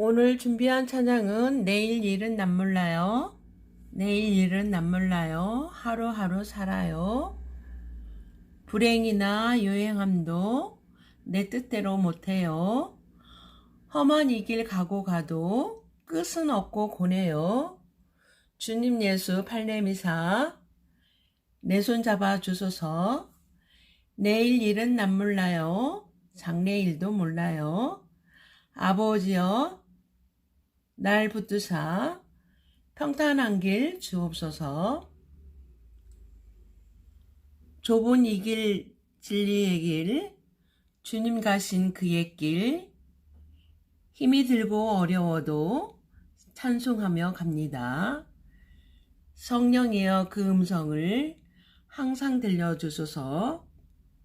오늘 준비한 찬양은 내일 일은 남 몰라요. 내일 일은 남 몰라요. 하루하루 살아요. 불행이나 요행함도 내 뜻대로 못해요. 험한 이 길 가고 가도 끝은 없고 고네요. 주님 예수 팔레미사 내 손 잡아 주소서. 내일 일은 남 몰라요. 장래 일도 몰라요. 아버지여 날 붙드사 평탄한 길 주옵소서. 좁은 이 길 진리의 길 주님 가신 그의 길 힘이 들고 어려워도 찬송하며 갑니다. 성령이여 그 음성을 항상 들려주소서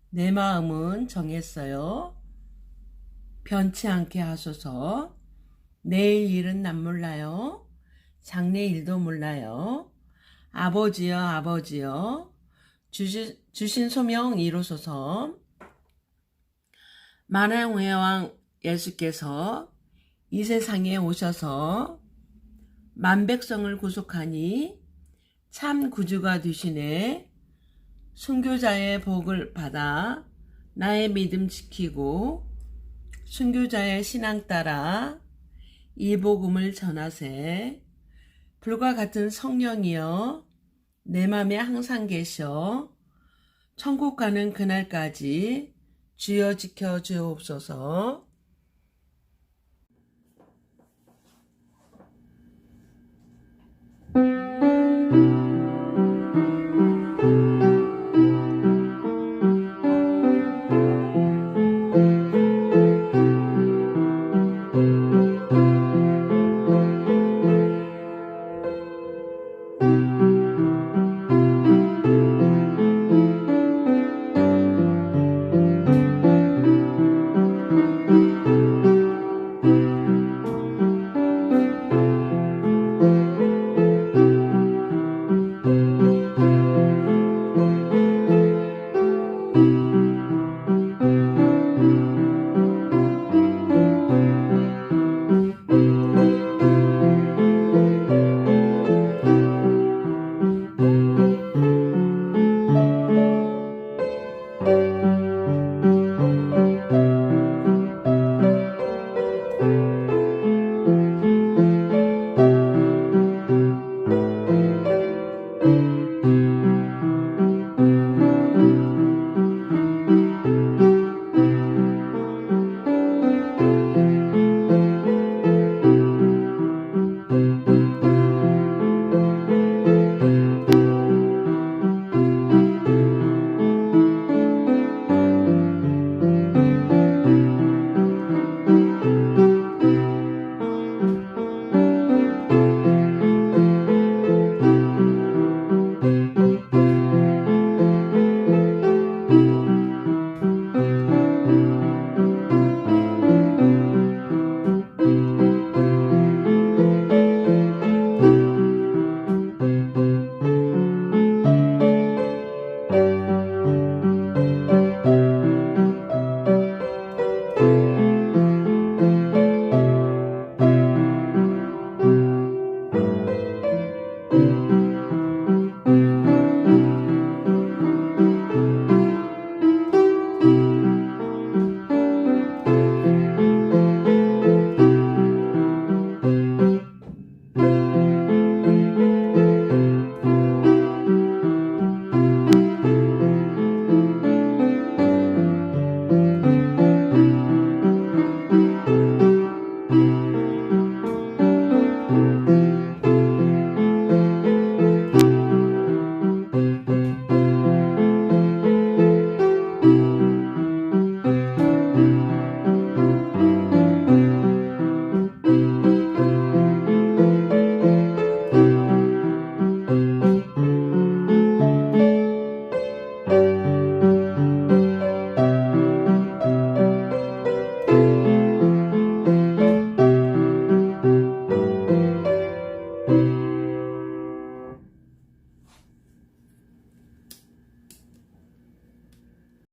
내 마음은 정했어요. 변치 않게 하소서. 내일 일은 난 몰라요. 장래 일도 몰라요. 아버지여, 아버지여, 주시, 주신 소명 이루소서. 만왕의 왕 예수께서 이 세상에 오셔서 만백성을 구속하니 참 구주가 되시네. 순교자의 복을 받아 나의 믿음 지키고 순교자의 신앙 따라 이 복음을 전하세. 불과 같은 성령이여 내 맘에 항상 계셔. 천국 가는 그날까지 주여 지켜 주옵소서.